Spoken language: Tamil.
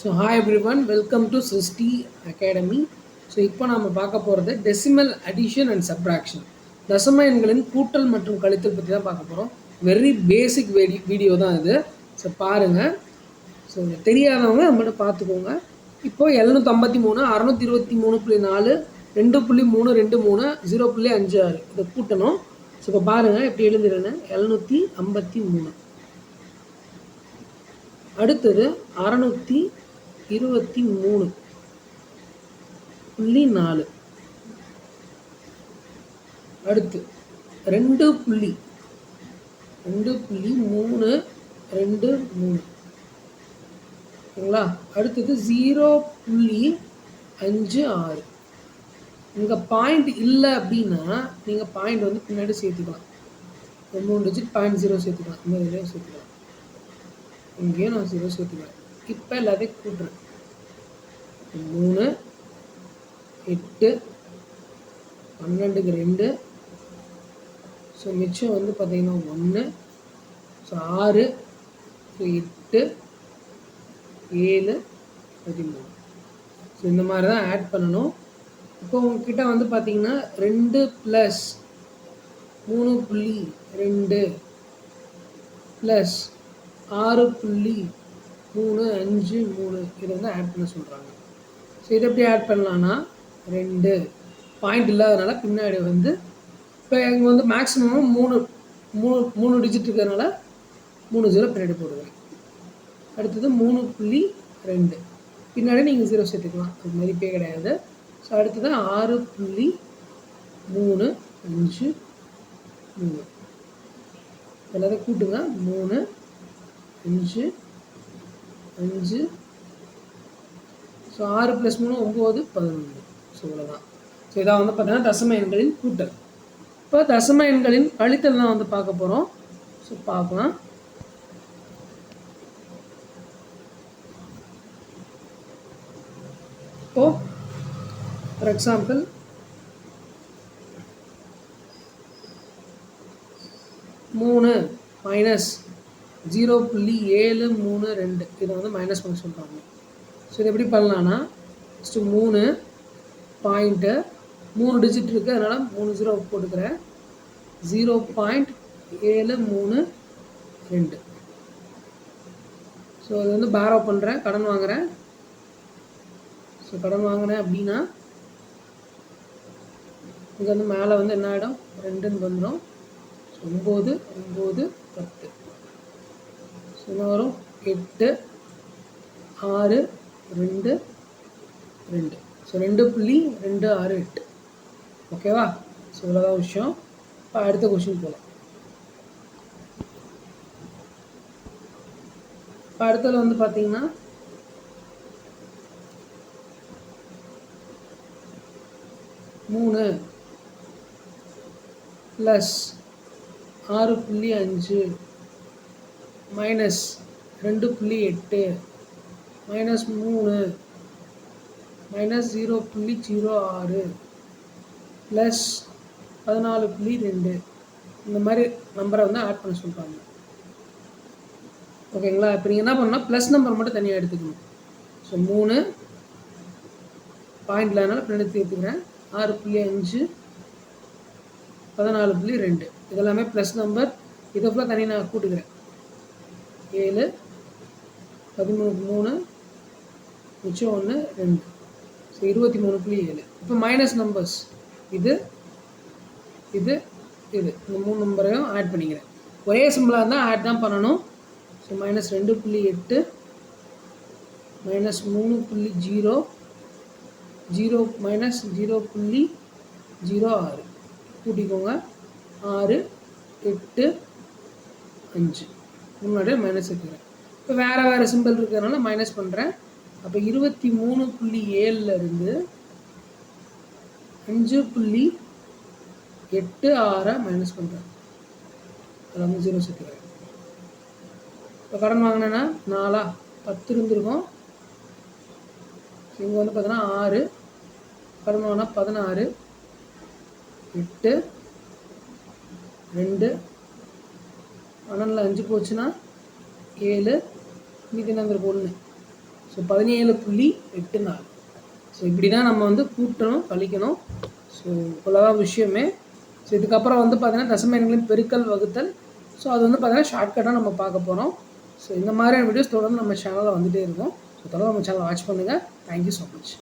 So hi everyone welcome to Srishti Academy so இப்போ நாம் பார்க்க போகிறது டெசிமல் அடிஷன் அண்ட் சப்ராக்ஷன் தசம எண்களின் கூட்டல் மற்றும் கழித்தல் பற்றி தான் பார்க்க போகிறோம் வெரி பேசிக் வீடி வீடியோ தான் இது. ஸோ பாருங்கள் ஸோ தெரியாதவங்க நம்மகிட்ட பார்த்துக்கோங்க. இப்போது எழுநூற்றம்பத்தி மூணு அறநூற்றி இருபத்தி மூணு புள்ளி நாலு ரெண்டு புள்ளி மூணு ரெண்டு மூணு ஜீரோ புள்ளி அஞ்சு ஆறு. இதை கூட்டணும். ஸோ இப்போ பாருங்கள் எப்படி எழுந்துருன்னு எழுநூற்றி ஐம்பத்தி மூணு அடுத்தது அறநூற்றி இருபத்தி மூணு. புள்ளி நாலு. அடுத்து ரெண்டு புள்ளி. ரெண்டு புள்ளி மூணு ரெண்டு மூணு. ஓகேங்களா அடுத்தது ஜீரோ புள்ளி அஞ்சு ஆறு. இங்கே பாயிண்ட் இல்லை அப்படின்னா நீங்கள் பாயிண்ட் வந்து பின்னாடி சேர்த்துக்கலாம். ஒரு மூணு டிஜிட் பாயிண்ட் ஜீரோ சேர்த்துக்கலாம். இந்த இதுலேயும் சேர்த்துக்கலாம். இங்கேயும் நான் ஜீரோ சேர்த்துக்கலாம் இப்போ எல்லாத்தையும் குன்று மூணு எட்டு பன்னெண்டுக்கு ரெண்டு. ஸோ மிச்சம் வந்து பார்த்தீங்கன்னா ஒன்று ஸோ ஆறு ஸோ எட்டு ஏழு பதிமூணு. ஸோ இந்த மாதிரி தான் ஆட் பண்ணணும். இப்போ உங்ககிட்ட வந்து பார்த்தீங்கன்னா ரெண்டு ப்ளஸ் மூணு புள்ளி ரெண்டு ப்ளஸ் ஆறு புள்ளி மூணு அஞ்சு மூணு. இதை வந்து ஆட் பண்ண சொல்கிறாங்க ஸோ இதை எப்படி ஆட் பண்ணலான்னா ரெண்டு. பாயிண்ட் இல்லாதனால பின்னாடி வந்து இப்போ இங்கே வந்து மேக்ஸிமம் மூணு மூணு மூணு டிஜிட் இருக்கிறதுனால மூணு ஜீரோ பின்னாடி போடுவேன் அடுத்தது மூணு புள்ளி ரெண்டு. பின்னாடி நீங்கள் ஜீரோ சேர்த்துக்கலாம். அது மதிப்பே கிடையாது. ஸோ அடுத்தது ஆறு புள்ளி மூணு அஞ்சு மூணு. எல்லாத்தையும் கூட்டுங்க. மூணு அஞ்சு அஞ்சு. ஸோ ஆறு ப்ளஸ் மூணு ஒம்பது பதினொன்று. ஸோ இவ்வளோதான் ஸோ இதான் வந்து பார்த்தீங்கன்னா தசம எண்களின் கூட்டல். இப்போ தசம எண்களின் கழித்தல் தான் வந்து பார்க்க போகிறோம் ஸோ பார்க்கலாம். இப்போ ஃபார் எக்ஸாம்பிள் மூணு மைனஸ் ஜீரோ புள்ளி ஏழு மூணு ரெண்டு. இதை வந்து மைனஸ் பண்ண சொல்கிறாங்க ஸோ இதை எப்படி பண்ணலான்னா ஃபஸ்ட்டு மூணு பாயிண்ட்டு மூணு டிஜிட் இருக்குது அதனால் மூணு ஜீரோ போட்டுக்கிறேன். ஜீரோ பாயிண்ட் ஏழு மூணு ரெண்டு. ஸோ அது வந்து பேரோ பண்ணுறேன் கடன் வாங்குகிறேன் ஸோ கடன் வாங்கினேன் அப்படின்னா இங்கே வந்து மேலே வந்து என்ன ஆகிடும் ரெண்டுன்னு வந்துடும் ஒம்பது ஒம்பது பத்து. என்ன வரும் எட்டு ஆறு ரெண்டு ரெண்டு. ஸோ ரெண்டு புள்ளி ரெண்டு ஆறு எட்டு. ஓகேவா ஸோ இவ்வளோதான் விஷயம். இப்போ அடுத்த கொஷின் போகலாம் இப்போ அடுத்தது வந்து பார்த்தீங்கன்னா மூணு ப்ளஸ் ஆறு புள்ளி அஞ்சு. மைனஸ் ரெண்டு புள்ளி எட்டு மைனஸ் மூணு மைனஸ் ஜீரோ புள்ளி ஜீரோ ஆறு ப்ளஸ் பதினாலு புள்ளி ரெண்டு. இந்த மாதிரி நம்பரை வந்து ஆட் பண்ண சொல்கிறாங்க ஓகேங்களா இப்போ நீங்கள் என்ன பண்ணால் ப்ளஸ் நம்பர் மட்டும் தனியாக எடுத்துக்கணும். ஸோ மூணு பாயிண்ட் இல்லாதனால பின்னாடி எடுத்துக்கிறேன். ஆறு புள்ளி அஞ்சு பதினாலு புள்ளி ரெண்டு. இதெல்லாமே ப்ளஸ் நம்பர் இதை ஃபுல்லாக தனியாக நான் கூட்டுக்கிறேன். ஏழு பதிமூணு மூணு மிச்சம் ஒன்று ரெண்டு. ஸோ இருபத்தி மூணு புள்ளி ஏழு. இப்போ மைனஸ் நம்பர்ஸ் இது இது இது. இந்த மூணு நம்பரையும் ஆட் பண்ணிக்கிறேன். ஒரே சிம்பிளாக இருந்தால் ஆட் தான் பண்ணணும். ஸோ மைனஸ் ரெண்டு புள்ளி எட்டு மைனஸ் மூணு புள்ளி ஜீரோ ஜீரோ மைனஸ் ஜீரோ புள்ளி ஜீரோ ஆறு. கூட்டிக்கோங்க. ஆறு எட்டு அஞ்சு. முன்னாடியே மைனஸ் வைக்கிறேன். இப்போ வேறு வேறு சிம்பிள் இருக்கிறதுனால மைனஸ் பண்ணுறேன் அப்போ இருபத்தி மூணு புள்ளி ஏழில் இருந்து அஞ்சு புள்ளி எட்டு ஆறை மைனஸ் பண்ணுறேன் அதில் வந்து ஜீரோ சேர்த்துக்கிறேன். இப்போ கடன் வாங்கினேன்னா நாலா பத்து இருந்திருக்கும். இங்கே வந்து பார்த்தோன்னா ஆறு. கடன் வாங்கினா பதினாறு. எட்டு. ரெண்டு. பன்னெண்டில் அஞ்சு போச்சுன்னா ஏழு மீதி நம்பருக்கு ஒன்று ஸோ பதினேழு புள்ளி எட்டு நாலு. ஸோ இப்படி தான் நம்ம வந்து கூட்டணும் கழிக்கணும். ஸோ இவ்வளோதான் விஷயமே. ஸோ இதுக்கப்புறம் வந்து பார்த்திங்கன்னா தசம எண்களின் பெருக்கல் வகுத்தல். ஸோ அது வந்து பார்த்திங்கன்னா ஷார்ட்கட்டாக நம்ம பார்க்க போகிறோம் ஸோ இந்த மாதிரியான வீடியோஸ் தொடர்ந்து நம்ம சேனலில் வந்துகிட்டே இருக்கும். ஸோ தொடர்ந்து நம்ம சேனலை வாட்ச் பண்ணுங்கள் தேங்க்யூ ஸோ மச்